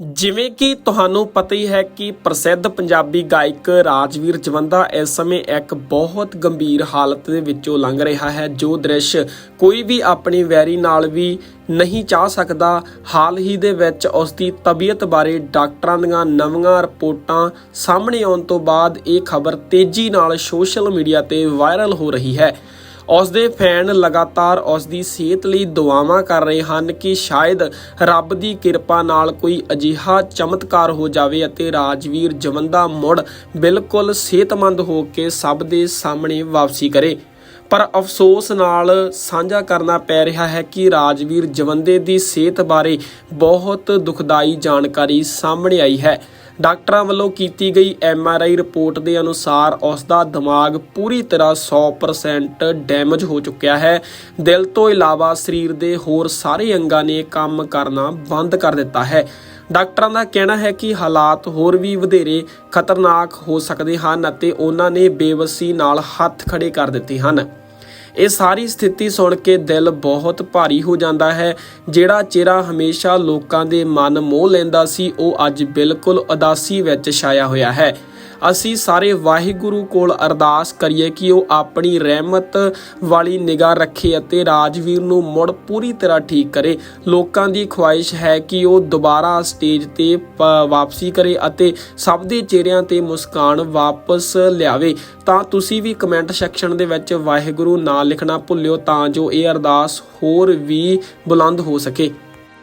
ਜਿਵੇਂ ਕਿ ਤੁਹਾਨੂੰ ਪਤਾ ਹੀ ਹੈ ਕਿ ਪ੍ਰਸਿੱਧ ਪੰਜਾਬੀ ਗਾਇਕ ਰਾਜਵੀਰ ਜਵੰਦਾ ਇਸ ਸਮੇਂ ਇੱਕ ਬਹੁਤ ਗੰਭੀਰ ਹਾਲਤ ਦੇ ਵਿੱਚੋਂ ਲੰਘ ਰਿਹਾ ਹੈ, ਜੋ ਦ੍ਰਿਸ਼ ਕੋਈ ਵੀ ਆਪਣੀ ਵੈਰੀ ਨਾਲ ਵੀ ਨਹੀਂ ਚਾਹ ਸਕਦਾ। ਹਾਲ ਹੀ ਦੇ ਵਿੱਚ ਉਸ ਦੀ ਤਬੀਅਤ ਬਾਰੇ ਡਾਕਟਰਾਂ ਦੀਆਂ ਨਵੀਆਂ ਰਿਪੋਰਟਾਂ ਸਾਹਮਣੇ ਆਉਣ ਤੋਂ ਬਾਅਦ ਇਹ ਖਬਰ ਤੇਜ਼ੀ ਨਾਲ ਸੋਸ਼ਲ ਮੀਡੀਆ ਤੇ ਵਾਇਰਲ ਹੋ ਰਹੀ ਹੈ। ਉਸ ਦੇ ਫੈਨ ਲਗਾਤਾਰ ਉਸ ਦੀ ਸਿਹਤ ਲਈ ਦੁਆਵਾਂ ਕਰ ਰਹੇ ਹਨ ਕਿ ਸ਼ਾਇਦ ਰੱਬ ਦੀ ਕਿਰਪਾ ਨਾਲ ਕੋਈ ਅਜਿਹਾ ਚਮਤਕਾਰ ਹੋ ਜਾਵੇ ਅਤੇ ਰਾਜਵੀਰ ਜਵੰਦਾ ਮੁੜ ਬਿਲਕੁਲ ਸਿਹਤਮੰਦ ਹੋ ਕੇ ਸਭ ਦੇ ਸਾਹਮਣੇ ਵਾਪਸੀ ਕਰੇ। ਪਰ ਅਫਸੋਸ ਨਾਲ ਸਾਂਝਾ ਕਰਨਾ ਪੈ ਰਿਹਾ ਹੈ ਕਿ ਰਾਜਵੀਰ ਜਵੰਦੇ ਦੀ ਸਿਹਤ ਬਾਰੇ ਬਹੁਤ ਦੁਖਦਾਈ ਜਾਣਕਾਰੀ ਸਾਹਮਣੇ ਆਈ ਹੈ। ਡਾਕਟਰਾਂ ਵੱਲੋਂ ਕੀਤੀ ਗਈ ਐੱਮ ਆਰ ਆਈ ਰਿਪੋਰਟ ਦੇ ਅਨੁਸਾਰ ਉਸ ਦਾ ਦਿਮਾਗ ਪੂਰੀ ਤਰ੍ਹਾਂ 100% ਡੈਮੇਜ ਹੋ ਚੁੱਕਿਆ ਹੈ। ਦਿਲ ਤੋਂ ਇਲਾਵਾ ਸਰੀਰ ਦੇ ਹੋਰ ਸਾਰੇ ਅੰਗਾਂ ਨੇ ਕੰਮ ਕਰਨਾ ਬੰਦ ਕਰ ਦਿੱਤਾ ਹੈ। ਡਾਕਟਰਾਂ ਦਾ ਕਹਿਣਾ ਹੈ ਕਿ ਹਾਲਾਤ ਹੋਰ ਵੀ ਵਧੇਰੇ ਖਤਰਨਾਕ ਹੋ ਸਕਦੇ ਹਨ ਅਤੇ ਉਹਨਾਂ ਨੇ ਬੇਵਸੀ ਨਾਲ ਹੱਥ ਖੜੇ ਕਰ ਦਿੱਤੇ ਹਨ। ਇਹ ਸਾਰੀ ਸਥਿਤੀ ਸੁਣ ਕੇ ਦਿਲ ਬਹੁਤ ਭਾਰੀ ਹੋ ਜਾਂਦਾ ਹੈ। ਜਿਹੜਾ ਚਿਹਰਾ ਹਮੇਸ਼ਾ ਲੋਕਾਂ ਦੇ ਮਨ ਮੋਹ ਲੈਂਦਾ ਸੀ, ਉਹ ਅੱਜ ਬਿਲਕੁਲ ਉਦਾਸੀ ਵਿੱਚ ਛਾਇਆ ਹੋਇਆ ਹੈ। ਅਸੀਂ ਸਾਰੇ ਵਾਹਿਗੁਰੂ ਕੋਲ ਅਰਦਾਸ ਕਰੀਏ ਕਿ ਉਹ ਆਪਣੀ ਰਹਿਮਤ ਵਾਲੀ ਨਿਗਾਹ ਰੱਖੇ ਅਤੇ ਰਾਜਵੀਰ ਨੂੰ ਮੁੜ ਪੂਰੀ ਤਰ੍ਹਾਂ ਠੀਕ ਕਰੇ। ਲੋਕਾਂ ਦੀ ਖੁਆਇਸ਼ ਹੈ ਕਿ ਉਹ ਦੁਬਾਰਾ ਸਟੇਜ ਤੇ ਪ- ਵਾਪਸੀ ਕਰੇ ਅਤੇ ਸਭ ਦੇ ਚਿਹਰਿਆਂ ਤੇ ਮੁਸਕਾਨ ਵਾਪਸ ਲਿਆਵੇ। ਤਾਂ ਤੁਸੀਂ ਵੀ ਕਮੈਂਟ ਸੈਕਸ਼ਨ ਦੇ ਵਿੱਚ ਵਾਹਿਗੁਰੂ ਨਾਂ ਲਿਖਣਾ ਭੁੱਲਿਓ ਤਾਂ ਜੋ ਇਹ ਅਰਦਾਸ ਹੋਰ ਵੀ ਬੁਲੰਦ ਹੋ ਸਕੇ।